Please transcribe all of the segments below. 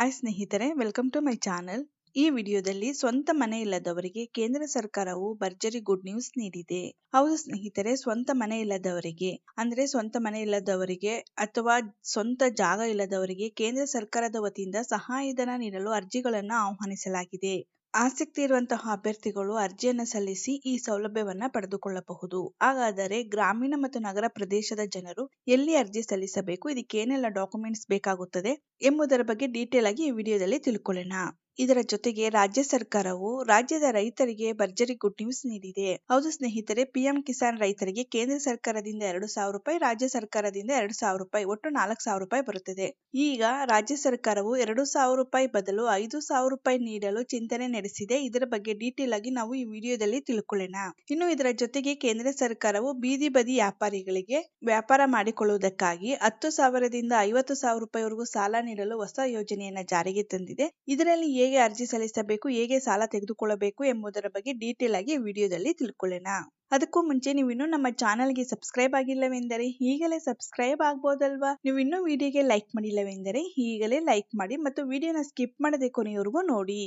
Hi ಸ್ನೇಹಿತರೆ welcome to my channel ಈ ವಿಡಿಯೋದಲ್ಲಿ ಸ್ವಂತ ಮನೆ ಇಲ್ಲದವರಿಗೆ ಕೇಂದ್ರ ಸರ್ಕಾರವು ಭರ್ಜರಿ ಗುಡ್ ನ್ಯೂಸ್ ನೀಡಿದೆ. ಹೌದು ಸ್ನೇಹಿತರೆ, ಸ್ವಂತ ಮನೆ ಇಲ್ಲದವರಿಗೆ, ಅಂದ್ರೆ ಸ್ವಂತ ಮನೆ ಇಲ್ಲದವರಿಗೆ ಅಥವಾ ಸ್ವಂತ ಜಾಗ ಇಲ್ಲದವರಿಗೆ ಕೇಂದ್ರ ಸರ್ಕಾರದ ವತಿಯಿಂದ ಸಹಾಯಧನ ನೀಡಲು ಅರ್ಜಿಗಳನ್ನು ಆಹ್ವಾನಿಸಲಾಗಿದೆ. ಆಸಕ್ತಿ ಇರುವಂತಹ ಅಭ್ಯರ್ಥಿಗಳು ಅರ್ಜಿಯನ್ನು ಸಲ್ಲಿಸಿ ಈ ಸೌಲಭ್ಯವನ್ನ ಪಡೆದುಕೊಳ್ಳಬಹುದು. ಹಾಗಾದರೆ ಗ್ರಾಮೀಣ ಮತ್ತು ನಗರ ಪ್ರದೇಶದ ಜನರು ಎಲ್ಲಿ ಅರ್ಜಿ ಸಲ್ಲಿಸಬೇಕು? ಇದಕ್ಕೆ ಏನೆಲ್ಲ ಡಾಕ್ಯುಮೆಂಟ್ಸ್ ಬೇಕಾಗುತ್ತದೆ? ಎಂಬುದರ ಬಗ್ಗೆ ಡೀಟೇಲ್ ಆಗಿ ಈ ವಿಡಿಯೋದಲ್ಲಿ ತಿಳ್ಕೊಳ್ಳೋಣ. ಇದರ ಜೊತೆಗೆ ರಾಜ್ಯ ಸರ್ಕಾರವು ರಾಜ್ಯದ ರೈತರಿಗೆ ಭರ್ಜರಿ ಗುಡ್ ನ್ಯೂಸ್ ನೀಡಿದೆ. ಹೌದು ಸ್ನೇಹಿತರೆ, ಪಿಎಂ ಕಿಸಾನ್ ರೈತರಿಗೆ ಕೇಂದ್ರ ಸರ್ಕಾರದಿಂದ ಎರಡು ಸಾವಿರ ರೂಪಾಯಿ, ರಾಜ್ಯ ಸರ್ಕಾರದಿಂದ ಎರಡು ಸಾವಿರ ರೂಪಾಯಿ, ಒಟ್ಟು ನಾಲ್ಕು ಸಾವಿರ ರೂಪಾಯಿ ಬರುತ್ತದೆ. ಈಗ ರಾಜ್ಯ ಸರ್ಕಾರವು ಎರಡು ಸಾವಿರ ರೂಪಾಯಿ ಬದಲು ಐದು ಸಾವಿರ ರೂಪಾಯಿ ನೀಡಲು ಚಿಂತನೆ ನಡೆಸಿದೆ. ಇದರ ಬಗ್ಗೆ ಡೀಟೇಲ್ ಆಗಿ ನಾವು ಈ ವಿಡಿಯೋದಲ್ಲಿ ತಿಳ್ಕೊಳ್ಳೋಣ. ಇನ್ನು ಇದರ ಜೊತೆಗೆ ಕೇಂದ್ರ ಸರ್ಕಾರವು ಬೀದಿ ಬದಿ ವ್ಯಾಪಾರಿಗಳಿಗೆ ವ್ಯಾಪಾರ ಮಾಡಿಕೊಳ್ಳುವುದಕ್ಕಾಗಿ ಹತ್ತು ಸಾವಿರದಿಂದ ಐವತ್ತು ಸಾವಿರ ರೂಪಾಯಿವರೆಗೂ ಸಾಲ ನೀಡಲು ಹೊಸ ಯೋಜನೆಯನ್ನ ಜಾರಿಗೆ ತಂದಿದೆ. ಇದರಲ್ಲಿ ಹೇಗೆ ಅರ್ಜಿ ಸಲ್ಲಿಸಬೇಕು, ಹೇಗೆ ಸಾಲ ತೆಗೆದುಕೊಳ್ಳಬೇಕು ಎಂಬುದರ ಬಗ್ಗೆ ಡೀಟೇಲ್ ಆಗಿ ವಿಡಿಯೋದಲ್ಲಿ ತಿಳ್ಕೊಳ್ಳೋಣ. ಅದಕ್ಕೂ ಮುಂಚೆ ನೀವು ಇನ್ನೂ ನಮ್ಮ ಚಾನಲ್ಗೆ ಸಬ್ಸ್ಕ್ರೈಬ್ ಆಗಿಲ್ಲವೆಂದರೆ ಈಗಲೇ ಸಬ್ಸ್ಕ್ರೈಬ್ ಆಗ್ಬೋದಲ್ವಾ? ನೀವು ಇನ್ನೂ ವಿಡಿಯೋಗೆ ಲೈಕ್ ಮಾಡಿಲ್ಲವೆಂದರೆ ಈಗಲೇ ಲೈಕ್ ಮಾಡಿ ಮತ್ತು ವಿಡಿಯೋನ ಸ್ಕಿಪ್ ಮಾಡದೆ ಕೊನೆಯವರೆಗೂ ನೋಡಿ.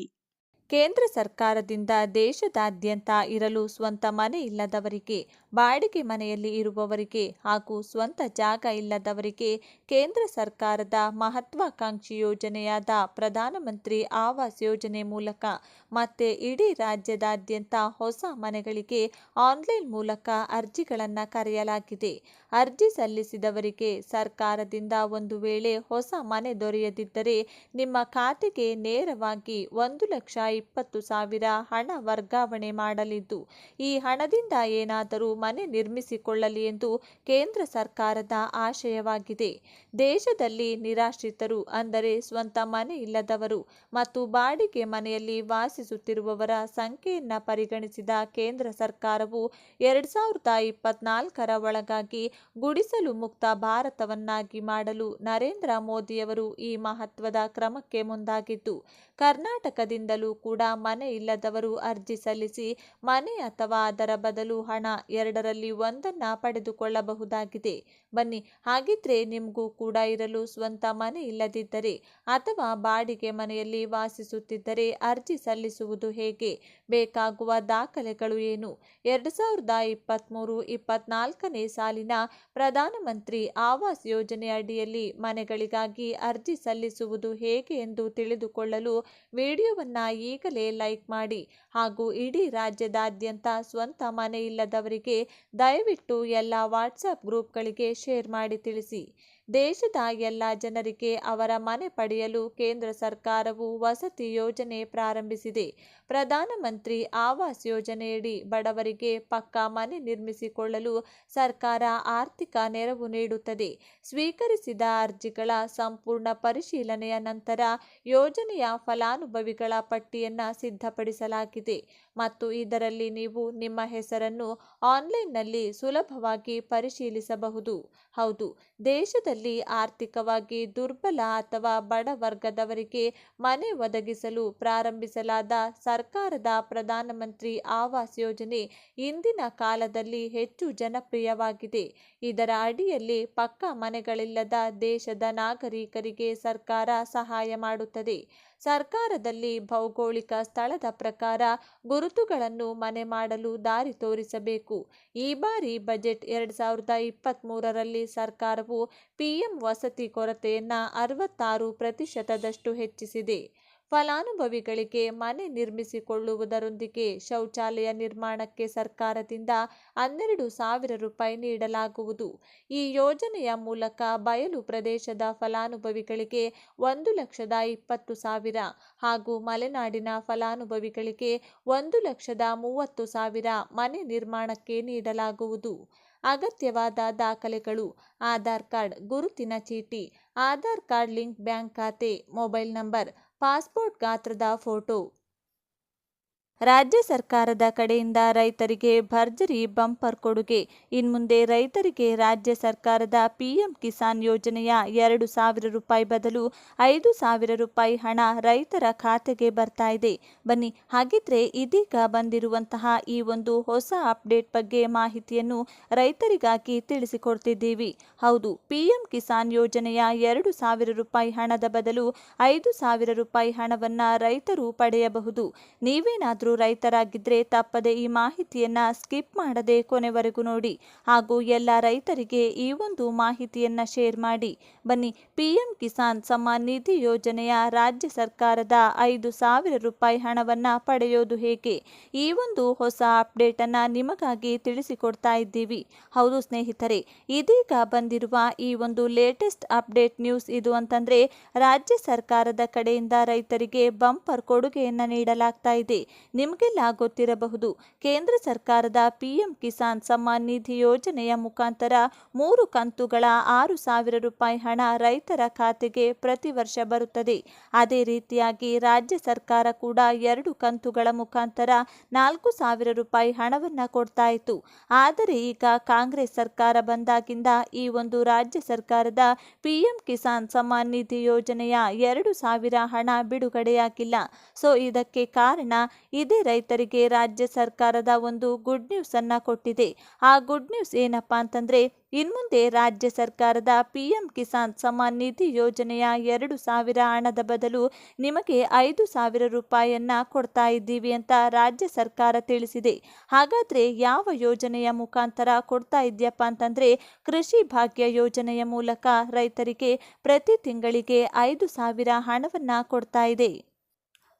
ಕೇಂದ್ರ ಸರ್ಕಾರದಿಂದ ದೇಶದಾದ್ಯಂತ ಇರಲು ಸ್ವಂತ ಮನೆ ಇಲ್ಲದವರಿಗೆ, ಬಾಡಿಗೆ ಮನೆಯಲ್ಲಿ ಇರುವವರಿಗೆ ಹಾಗೂ ಸ್ವಂತ ಜಾಗ ಇಲ್ಲದವರಿಗೆ ಕೇಂದ್ರ ಸರ್ಕಾರದ ಮಹತ್ವಾಕಾಂಕ್ಷಿ ಯೋಜನೆಯಾದ ಪ್ರಧಾನಮಂತ್ರಿ ಆವಾಸ್ ಯೋಜನೆ ಮೂಲಕ ಮತ್ತೆ ಇಡೀ ರಾಜ್ಯದಾದ್ಯಂತ ಹೊಸ ಮನೆಗಳಿಗೆ ಆನ್ಲೈನ್ ಮೂಲಕ ಅರ್ಜಿಗಳನ್ನು ಕರೆಯಲಾಗಿದೆ. ಅರ್ಜಿ ಸಲ್ಲಿಸಿದವರಿಗೆ ಸರ್ಕಾರದಿಂದ ಒಂದು ವೇಳೆ ಹೊಸ ಮನೆ ದೊರೆಯದಿದ್ದರೆ ನಿಮ್ಮ ಖಾತೆಗೆ ನೇರವಾಗಿ ಒಂದು ಲಕ್ಷ ಇಪ್ಪತ್ತು ಸಾವಿರ ಹಣ ವರ್ಗಾವಣೆ ಮಾಡಲಿದ್ದು, ಈ ಹಣದಿಂದ ಏನಾದರೂ ಮನೆ ನಿರ್ಮಿಸಿಕೊಳ್ಳಲಿ ಎಂದು ಕೇಂದ್ರ ಸರ್ಕಾರದ ಆಶಯವಾಗಿದೆ. ದೇಶದಲ್ಲಿ ನಿರಾಶ್ರಿತರು ಅಂದರೆ ಸ್ವಂತ ಮನೆ ಇಲ್ಲದವರು ಮತ್ತು ಬಾಡಿಗೆ ಮನೆಯಲ್ಲಿ ವಾಸಿಸುತ್ತಿರುವವರ ಸಂಖ್ಯೆಯನ್ನು ಪರಿಗಣಿಸಿದ ಕೇಂದ್ರ ಸರ್ಕಾರವು ಎರಡು ಸಾವಿರದ ಇಪ್ಪತ್ನಾಲ್ಕರ ಒಳಗಾಗಿ ಗುಡಿಸಲು ಮುಕ್ತ ಭಾರತವನ್ನಾಗಿ ಮಾಡಲು ನರೇಂದ್ರ ಮೋದಿಯವರು ಈ ಮಹತ್ವದ ಕ್ರಮಕ್ಕೆ ಮುಂದಾಗಿದ್ದು, ಕರ್ನಾಟಕದಿಂದಲೂ ಕೂಡ ಮನೆ ಇಲ್ಲದವರು ಅರ್ಜಿ ಸಲ್ಲಿಸಿ, ಮನೆ ಅಥವಾ ಅದರ ಬದಲು ಹಣ ಎರಡರಲ್ಲಿ ಒಂದನ್ನು ಪಡೆದುಕೊಳ್ಳಬಹುದಾಗಿದೆ. ಬನ್ನಿ, ಹಾಗಿದ್ರೆ ನಿಮಗೂ ಕೂಡ ಇರಲು ಸ್ವಂತ ಮನೆ ಇಲ್ಲದಿದ್ದರೆ ಅಥವಾ ಬಾಡಿಗೆ ಮನೆಯಲ್ಲಿ ವಾಸಿಸುತ್ತಿದ್ದರೆ ಅರ್ಜಿ ಸಲ್ಲಿಸುವುದು ಹೇಗೆ? ಬೇಕಾಗುವ ದಾಖಲೆಗಳು ಏನು? ಎರಡು ಸಾವಿರದ ಇಪ್ಪತ್ತ್ಮೂರು ಇಪ್ಪತ್ನಾಲ್ಕನೇ ಸಾಲಿನ ಪ್ರಧಾನಮಂತ್ರಿ ಆವಾಸ್ ಯೋಜನೆ ಅಡಿಯಲ್ಲಿ ಮನೆಗಳಿಗಾಗಿ ಅರ್ಜಿ ಸಲ್ಲಿಸುವುದು ಹೇಗೆ ಎಂದು ತಿಳಿದುಕೊಳ್ಳಲು ವಿಡಿಯೋವನ್ನು ಈಗಲೇ ಲೈಕ್ ಮಾಡಿ ಹಾಗೂ ಇಡೀ ರಾಜ್ಯದಾದ್ಯಂತ ಸ್ವಂತ ಮನೆ ಇಲ್ಲದವರಿಗೆ ದಯವಿಟ್ಟು ಎಲ್ಲ ವಾಟ್ಸಪ್ ಗ್ರೂಪ್ಗಳಿಗೆ ಶೇರ್ ಮಾಡಿ ತಿಳಿಸಿ. ದೇಶದ ಎಲ್ಲ ಜನರಿಗೆ ಅವರ ಮನೆ ಪಡೆಯಲು ಕೇಂದ್ರ ಸರ್ಕಾರವು ವಸತಿ ಯೋಜನೆ ಪ್ರಾರಂಭಿಸಿದೆ. ಪ್ರಧಾನಮಂತ್ರಿ ಆವಾಸ್ ಯೋಜನೆಯಡಿ ಬಡವರಿಗೆ ಪಕ್ಕಾ ಮನೆ ನಿರ್ಮಿಸಿಕೊಳ್ಳಲು ಸರ್ಕಾರ ಆರ್ಥಿಕ ನೆರವು ನೀಡುತ್ತದೆ. ಸ್ವೀಕರಿಸಿದ ಅರ್ಜಿಗಳ ಸಂಪೂರ್ಣ ಪರಿಶೀಲನೆಯ ನಂತರ ಯೋಜನೆಯ ಫಲಾನುಭವಿಗಳ ಪಟ್ಟಿಯನ್ನು ಸಿದ್ಧಪಡಿಸಲಾಗಿದೆ. ಮತ್ತು ಇದರಲ್ಲಿ ನೀವು ನಿಮ್ಮ ಹೆಸರನ್ನು ಆನ್ಲೈನ್ನಲ್ಲಿ ಸುಲಭವಾಗಿ ಪರಿಶೀಲಿಸಬಹುದು. ಹೌದು ದೇಶದಲ್ಲಿ ಆರ್ಥಿಕವಾಗಿ ದುರ್ಬಲ ಅಥವಾ ಬಡ ವರ್ಗದವರಿಗೆ ಮನೆ ಒದಗಿಸಲು ಪ್ರಾರಂಭಿಸಲಾದ ಸರ್ಕಾರದ ಪ್ರಧಾನಮಂತ್ರಿ ಆವಾಸ್ ಯೋಜನೆ ಇಂದಿನ ಕಾಲದಲ್ಲಿ ಹೆಚ್ಚು ಜನಪ್ರಿಯವಾಗಿದೆ. ಇದರ ಅಡಿಯಲ್ಲಿ ಪಕ್ಕಾ ಮನೆಗಳಿಲ್ಲದ ದೇಶದ ನಾಗರಿಕರಿಗೆ ಸರ್ಕಾರ ಸಹಾಯ ಮಾಡುತ್ತದೆ. ಸರ್ಕಾರದಲ್ಲಿ ಭೌಗೋಳಿಕ ಸ್ಥಳದ ಪ್ರಕಾರ ಗುರುತುಗಳನ್ನು ಮನೆ ಮಾಡಲು ದಾರಿ ತೋರಿಸಬೇಕು. ಈ ಬಾರಿ ಬಜೆಟ್ ಎರಡು ಸಾವಿರದ ಇಪ್ಪತ್ತ್ಮೂರರಲ್ಲಿ ಸರ್ಕಾರವು ಪಿಎಂ ವಸತಿ ಕೊರತೆಯನ್ನು ಅರವತ್ತಾರು ಪ್ರತಿಶತದಷ್ಟು ಹೆಚ್ಚಿಸಿದೆ. ಫಲಾನುಭವಿಗಳಿಗೆ ಮನೆ ನಿರ್ಮಿಸಿಕೊಳ್ಳುವುದರೊಂದಿಗೆ ಶೌಚಾಲಯ ನಿರ್ಮಾಣಕ್ಕೆ ಸರ್ಕಾರದಿಂದ ಹನ್ನೆರಡು ಸಾವಿರ ರೂಪಾಯಿ ನೀಡಲಾಗುವುದು. ಈ ಯೋಜನೆಯ ಮೂಲಕ ಬಯಲು ಪ್ರದೇಶದ ಫಲಾನುಭವಿಗಳಿಗೆ ಒಂದು ಲಕ್ಷದ ಇಪ್ಪತ್ತು ಸಾವಿರ ಹಾಗೂ ಮಲೆನಾಡಿನ ಫಲಾನುಭವಿಗಳಿಗೆ ಒಂದು ಲಕ್ಷದ ಮೂವತ್ತು ಸಾವಿರ ಮನೆ ನಿರ್ಮಾಣಕ್ಕೆ ನೀಡಲಾಗುವುದು. ಅಗತ್ಯವಾದ ದಾಖಲೆಗಳು, ಆಧಾರ್ ಕಾರ್ಡ್, ಗುರುತಿನ ಚೀಟಿ, ಆಧಾರ್ ಕಾರ್ಡ್ ಲಿಂಕ್ ಬ್ಯಾಂಕ್ ಖಾತೆ, ಮೊಬೈಲ್ ನಂಬರ್ ಪಾಸ್ಪೋರ್ಟ್ ಗಾತ್ರದ ಫೋಟೋ ರಾಜ್ಯ ಸರ್ಕಾರದ ಕಡೆಯಿಂದ ರೈತರಿಗೆ ಭರ್ಜರಿ ಬಂಪರ್ ಕೊಡುಗೆ. ಇನ್ಮುಂದೆ ರೈತರಿಗೆ ರಾಜ್ಯ ಸರ್ಕಾರದ ಪಿಎಂ ಕಿಸಾನ್ ಯೋಜನೆಯ ಎರಡು ಸಾವಿರ ರೂಪಾಯಿ ಬದಲು ಐದು ಸಾವಿರ ರೂಪಾಯಿ ಹಣ ರೈತರ ಖಾತೆಗೆ ಬರ್ತಾ ಇದೆ. ಬನ್ನಿ, ಹಾಗಿದ್ರೆ ಇದೀಗ ಬಂದಿರುವಂತಹ ಈ ಒಂದು ಹೊಸ ಅಪ್ಡೇಟ್ ಬಗ್ಗೆ ಮಾಹಿತಿಯನ್ನು ರೈತರಿಗಾಗಿ ತಿಳಿಸಿಕೊಡ್ತಿದ್ದೀವಿ. ಹೌದು, ಪಿಎಂ ಕಿಸಾನ್ ಯೋಜನೆಯ ಎರಡು ಸಾವಿರ ರೂಪಾಯಿ ಹಣದ ಬದಲು ಐದು ಸಾವಿರ ರೂಪಾಯಿ ಹಣವನ್ನ ರೈತರು ಪಡೆಯಬಹುದು. ನೀವೇನಾದರೂ ರೈತರಾಗಿದ್ದರೆ ತಪ್ಪದೆ ಈ ಮಾಹಿತಿಯನ್ನ ಸ್ಕಿಪ್ ಮಾಡದೆ ಕೊನೆವರೆಗೂ ನೋಡಿ. ಹಾಗೂ ಎಲ್ಲ ರೈತರಿಗೆ ಈ ಒಂದು ಮಾಹಿತಿಯನ್ನ ಶೇರ್ ಮಾಡಿ. ಬನ್ನಿ, ಪಿಎಂ ಕಿಸಾನ್ ಸಮ್ಮಾನ್ ನಿಧಿ ಯೋಜನೆಯ ರಾಜ್ಯ ಸರ್ಕಾರದ ಐದು ಸಾವಿರ ರೂಪಾಯಿ ಹಣವನ್ನ ಪಡೆಯೋದು ಹೇಗೆ? ಈ ಒಂದು ಹೊಸ ಅಪ್ಡೇಟ್ ಅನ್ನ ನಿಮಗಾಗಿ ತಿಳಿಸಿಕೊಡ್ತಾ ಇದ್ದೀವಿ. ಹೌದು ಸ್ನೇಹಿತರೆ, ಇದೀಗ ಬಂದಿರುವ ಈ ಒಂದು ಲೇಟೆಸ್ಟ್ ಅಪ್ಡೇಟ್ ನ್ಯೂಸ್ ಇದು ಅಂತಂದ್ರೆ, ರಾಜ್ಯ ಸರ್ಕಾರದ ಕಡೆಯಿಂದ ರೈತರಿಗೆ ಬಂಪರ್ ಕೊಡುಗೆಯನ್ನ ನೀಡಲಾಗ್ತಾ ಇದೆ. ನಿಮಗೆಲ್ಲ ಗೊತ್ತಿರಬಹುದು ಕೇಂದ್ರ ಸರ್ಕಾರದ ಪಿಎಂ ಕಿಸಾನ್ ಸಮ್ಮಾನ್ ನಿಧಿ ಯೋಜನೆಯ ಮುಖಾಂತರ ಮೂರು ಕಂತುಗಳ ಆರು ಸಾವಿರ ರೂಪಾಯಿ ಹಣ ರೈತರ ಖಾತೆಗೆ ಪ್ರತಿ ವರ್ಷ ಬರುತ್ತದೆ. ಅದೇ ರೀತಿಯಾಗಿ ರಾಜ್ಯ ಸರ್ಕಾರ ಕೂಡ ಎರಡು ಕಂತುಗಳ ಮುಖಾಂತರ ನಾಲ್ಕು ಸಾವಿರ ರೂಪಾಯಿ ಹಣವನ್ನ ಕೊಡ್ತಾ ಇತ್ತು. ಆದರೆ ಈಗ ಕಾಂಗ್ರೆಸ್ ಸರ್ಕಾರ ಬಂದಾಗಿಂದ ಈ ಒಂದು ರಾಜ್ಯ ಸರ್ಕಾರದ ಪಿಎಂ ಕಿಸಾನ್ ಸಮ್ಮಾನ್ ನಿಧಿ ಯೋಜನೆಯ ಎರಡು ಸಾವಿರ ಹಣ ಬಿಡುಗಡೆಯಾಗಿಲ್ಲ. ಸೊ, ಇದಕ್ಕೆ ಕಾರಣ ಇದೇ. ರೈತರಿಗೆ ರಾಜ್ಯ ಸರ್ಕಾರದ ಒಂದು ಗುಡ್ ನ್ಯೂಸ್ ಅನ್ನ ಕೊಟ್ಟಿದೆ. ಆ ಗುಡ್ ನ್ಯೂಸ್ ಏನಪ್ಪಾ ಅಂತಂದ್ರೆ, ಇನ್ಮುಂದೆ ರಾಜ್ಯ ಸರ್ಕಾರದ ಪಿಎಂ ಕಿಸಾನ್ ಸಮ್ಮಾನ್ ನಿಧಿ ಯೋಜನೆಯ ಎರಡು ಸಾವಿರ ಹಣದ ಬದಲು ನಿಮಗೆ ಐದು ಸಾವಿರ ರೂಪಾಯಿಯನ್ನ ಕೊಡ್ತಾ ಇದ್ದೀವಿ ಅಂತ ರಾಜ್ಯ ಸರ್ಕಾರ ತಿಳಿಸಿದೆ. ಹಾಗಾದ್ರೆ ಯಾವ ಯೋಜನೆಯ ಮುಖಾಂತರ ಕೊಡ್ತಾ ಇದೆಯಪ್ಪ ಅಂತಂದ್ರೆ, ಕೃಷಿ ಭಾಗ್ಯ ಯೋಜನೆಯ ಮೂಲಕ ರೈತರಿಗೆ ಪ್ರತಿ ತಿಂಗಳಿಗೆ ಐದು ಸಾವಿರ ಹಣವನ್ನ ಕೊಡ್ತಾ ಇದೆ.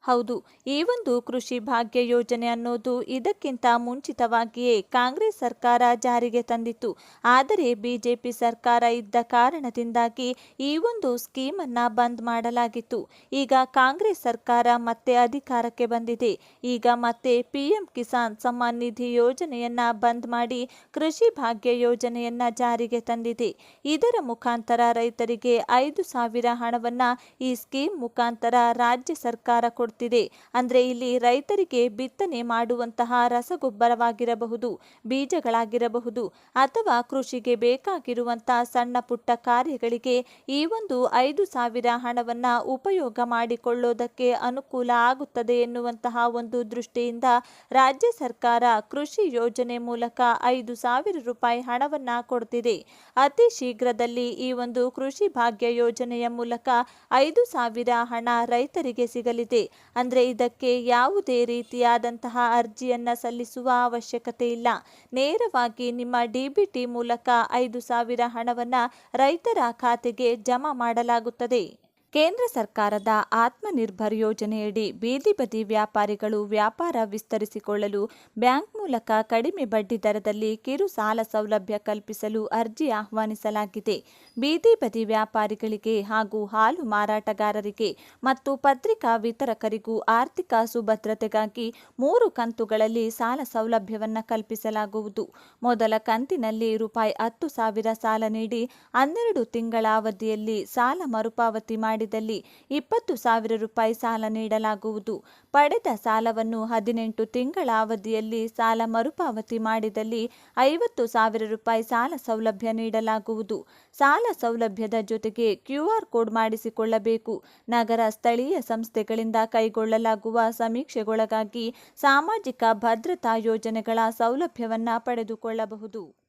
ಹೌದು, ಈ ಒಂದು ಕೃಷಿ ಭಾಗ್ಯ ಯೋಜನೆ ಅನ್ನೋದು ಇದಕ್ಕಿಂತ ಮುಂಚಿತವಾಗಿಯೇ ಕಾಂಗ್ರೆಸ್ ಸರ್ಕಾರ ಜಾರಿಗೆ ತಂದಿತ್ತು. ಆದರೆ ಬಿಜೆಪಿ ಸರ್ಕಾರ ಇದ್ದ ಕಾರಣದಿಂದಾಗಿ ಈ ಒಂದು ಸ್ಕೀಮನ್ನು ಬಂದ್ ಮಾಡಲಾಗಿತ್ತು. ಈಗ ಕಾಂಗ್ರೆಸ್ ಸರ್ಕಾರ ಮತ್ತೆ ಅಧಿಕಾರಕ್ಕೆ ಬಂದಿದೆ. ಈಗ ಮತ್ತೆ ಪಿಎಂ ಕಿಸಾನ್ ಸಮ್ಮಾನ್ ನಿಧಿ ಯೋಜನೆಯನ್ನ ಬಂದ್ ಮಾಡಿ ಕೃಷಿ ಭಾಗ್ಯ ಯೋಜನೆಯನ್ನ ಜಾರಿಗೆ ತಂದಿದೆ. ಇದರ ಮುಖಾಂತರ ರೈತರಿಗೆ ಐದು ಸಾವಿರ ಹಣವನ್ನ ಈ ಸ್ಕೀಮ್ ಮುಖಾಂತರ ರಾಜ್ಯ ಸರ್ಕಾರ ಕೊಡ್ತಿದೆ ಅಂದರೆ ಇಲ್ಲಿ ರೈತರಿಗೆ ಬಿತ್ತನೆ ಮಾಡುವಂತಹ ರಸಗೊಬ್ಬರವಾಗಿರಬಹುದು, ಬೀಜಗಳಾಗಿರಬಹುದು ಅಥವಾ ಕೃಷಿಗೆ ಬೇಕಾಗಿರುವಂತಹ ಸಣ್ಣ ಪುಟ್ಟ ಕಾರ್ಯಗಳಿಗೆ ಈ ಒಂದು ಐದು ಸಾವಿರ ಹಣವನ್ನು ಉಪಯೋಗ ಮಾಡಿಕೊಳ್ಳೋದಕ್ಕೆ ಅನುಕೂಲ ಆಗುತ್ತದೆ ಎನ್ನುವಂತಹ ಒಂದು ದೃಷ್ಟಿಯಿಂದ ರಾಜ್ಯ ಸರ್ಕಾರ ಕೃಷಿ ಯೋಜನೆ ಮೂಲಕ ಐದು ಸಾವಿರ ರೂಪಾಯಿ ಹಣವನ್ನು ಕೊಡ್ತಿದೆ. ಅತಿ ಶೀಘ್ರದಲ್ಲಿ ಈ ಒಂದು ಕೃಷಿ ಭಾಗ್ಯ ಯೋಜನೆಯ ಮೂಲಕ ಐದು ಸಾವಿರ ಹಣ ರೈತರಿಗೆ ಸಿಗಲಿದೆ. ಅಂದ್ರೆ ಇದಕ್ಕೆ ಯಾವುದೇ ರೀತಿಯಾದಂತಹ ಅರ್ಜಿಯನ್ನ ಸಲ್ಲಿಸುವ ಅವಶ್ಯಕತೆ ಇಲ್ಲ. ನೇರವಾಗಿ ನಿಮ್ಮ ಡಿಬಿಟಿ ಮೂಲಕ ಐದು ಸಾವಿರ ಹಣವನ್ನು ರೈತರ ಖಾತೆಗೆ ಜಮಾ ಮಾಡಲಾಗುತ್ತದೆ. ಕೇಂದ್ರ ಸರ್ಕಾರದ ಆತ್ಮನಿರ್ಭರ್ ಯೋಜನೆಯಡಿ ಬೀದಿ ಬದಿ ವ್ಯಾಪಾರಿಗಳು ವ್ಯಾಪಾರ ವಿಸ್ತರಿಸಿಕೊಳ್ಳಲು ಬ್ಯಾಂಕ್ ಮೂಲಕ ಕಡಿಮೆ ಬಡ್ಡಿ ದರದಲ್ಲಿ ಕಿರು ಸಾಲ ಸೌಲಭ್ಯ ಕಲ್ಪಿಸಲು ಅರ್ಜಿ ಆಹ್ವಾನಿಸಲಾಗಿದೆ. ಬೀದಿ ಬದಿ ವ್ಯಾಪಾರಿಗಳಿಗೆ ಹಾಗೂ ಹಾಲು ಮಾರಾಟಗಾರರಿಗೆ ಮತ್ತು ಪತ್ರಿಕಾ ವಿತರಕರಿಗೂ ಆರ್ಥಿಕ ಸುಭದ್ರತೆಗಾಗಿ ಮೂರು ಕಂತುಗಳಲ್ಲಿ ಸಾಲ ಸೌಲಭ್ಯವನ್ನು ಕಲ್ಪಿಸಲಾಗುವುದು. ಮೊದಲ ಕಂತಿನಲ್ಲಿ ರೂಪಾಯಿ ಹತ್ತು ಸಾವಿರ ಸಾಲ ನೀಡಿ ಹನ್ನೆರಡು ತಿಂಗಳ ಅವಧಿಯಲ್ಲಿ ಸಾಲ ಮರುಪಾವತಿ ಮಾಡಿ ಮಾಡಿದಲ್ಲಿ ಇಪ್ಪತ್ತು ಸಾವಿರ ರೂಪಾಯಿ ಸಾಲ ನೀಡಲಾಗುವುದು. ಪಡೆದ ಸಾಲವನ್ನು ಹದಿನೆಂಟು ತಿಂಗಳ ಅವಧಿಯಲ್ಲಿ ಸಾಲ ಮರುಪಾವತಿ ಮಾಡಿದಲ್ಲಿ ಐವತ್ತು ಸಾವಿರ ರೂಪಾಯಿ ಸಾಲ ಸೌಲಭ್ಯ ನೀಡಲಾಗುವುದು. ಸಾಲ ಸೌಲಭ್ಯದ ಜೊತೆಗೆ ಕ್ಯೂಆರ್ ಕೋಡ್ ಮಾಡಿಸಿಕೊಳ್ಳಬೇಕು. ನಗರ ಸ್ಥಳೀಯ ಸಂಸ್ಥೆಗಳಿಂದ ಕೈಗೊಳ್ಳಲಾಗುವ ಸಮೀಕ್ಷೆಗೊಳಗಾಗಿ ಸಾಮಾಜಿಕ ಭದ್ರತಾ ಯೋಜನೆಗಳ ಸೌಲಭ್ಯವನ್ನು ಪಡೆದುಕೊಳ್ಳಬಹುದು.